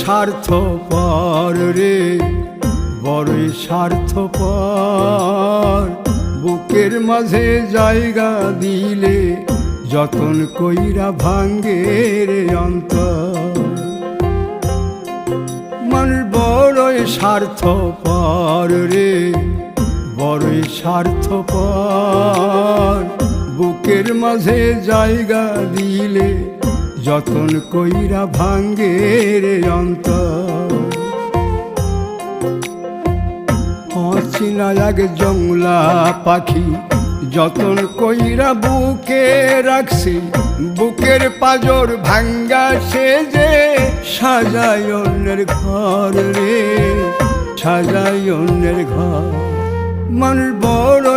স্বার্থ পর রে, বড়ই স্বার্থ পর বুকের মাঝে জায়গা দিলে যতন কইরা ভাঙ্গে রে অন্তর। মানুষ বড়ই স্বার্থ পর রে, বড়ই স্বার্থ পর বুকের মাঝে জায়গা দিলে যতন কইরা ভাঙ্গে রে অন্তর। অচিনা জংলা পাখি, যতন কইরা বুকে রাখছি, বুকের পাজর ভাঙ্গা সে যে সাজায় অন্যের ঘর রে সাজায় অন্যের ঘর। মানুষ বড়